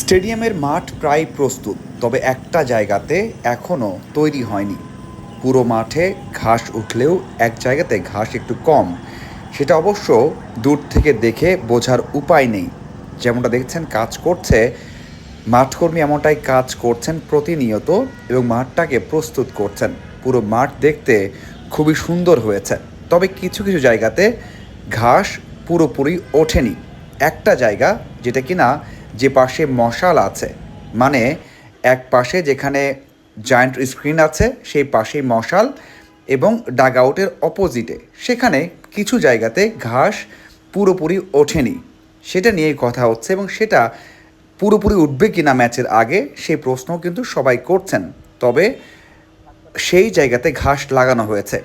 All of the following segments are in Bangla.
স্টেডিয়ামের মাঠ প্রায় প্রস্তুত, তবে একটা জায়গাতে এখনও তৈরি হয়নি। পুরো মাঠে ঘাস উঠলেও এক জায়গাতে ঘাস একটু কম। সেটা অবশ্য দূর থেকে দেখে বোঝার উপায় নেই। যেমনটা দেখছেন, কাজ করছে। মাঠকর্মী এমনটাই কাজ করছেন প্রতিনিয়ত এবং মাঠটাকে প্রস্তুত করছেন। পুরো মাঠ দেখতে খুবই সুন্দর হয়েছে। তবে কিছু কিছু জায়গাতে ঘাস পুরোপুরি ওঠেনি। একটা জায়গা যেটা কিনা যে পাশে মশাল আছে মানে এক পাশে যেখানে জায়ান্ট স্ক্রিন আছে, সেই পাশেই মশাল এবং ডাগ আউটের অপোজিটে সেখানে কিছু জায়গাতে ঘাস পুরোপুরি ওঠেনি। সেটা নিয়েই কথা হচ্ছে এবং সেটা পুরোপুরি উঠবে কিনা ম্যাচের আগে সেই প্রশ্ন কিন্তু সবাই করছেন। তবে সেই জায়গাতে ঘাস লাগানো হয়েছে।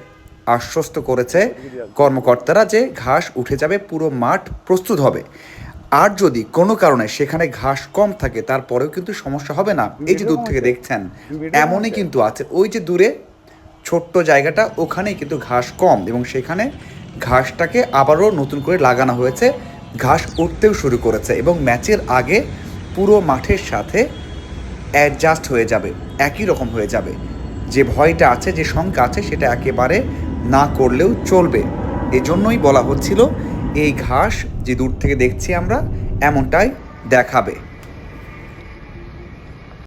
আশ্বস্ত করেছে কর্মকর্তারা যে ঘাস উঠে যাবে, পুরো মাঠ প্রস্তুত হবে। আর যদি কোনো কারণে সেখানে ঘাস কম থাকে তারপরেও কিন্তু সমস্যা হবে না। এই যে দূর থেকে দেখছেন এমনই কিন্তু আছে। ওই যে দূরে ছোট্ট জায়গাটা ওখানেই কিন্তু ঘাস কম এবং সেখানে ঘাসটাকে আবারও নতুন করে লাগানো হয়েছে। ঘাস উঠতেও শুরু করেছে এবং ম্যাচের আগে পুরো মাঠের সাথে অ্যাডজাস্ট হয়ে যাবে একই রকম হয়ে যাবে। যে ভয়টা আছে যে শঙ্কা আছে সেটা একেবারে না করলেও চলবে। এজন্যই বলা হচ্ছিল এই ঘাস যে দূর থেকে দেখছি আমরা এমনটাই দেখাবে।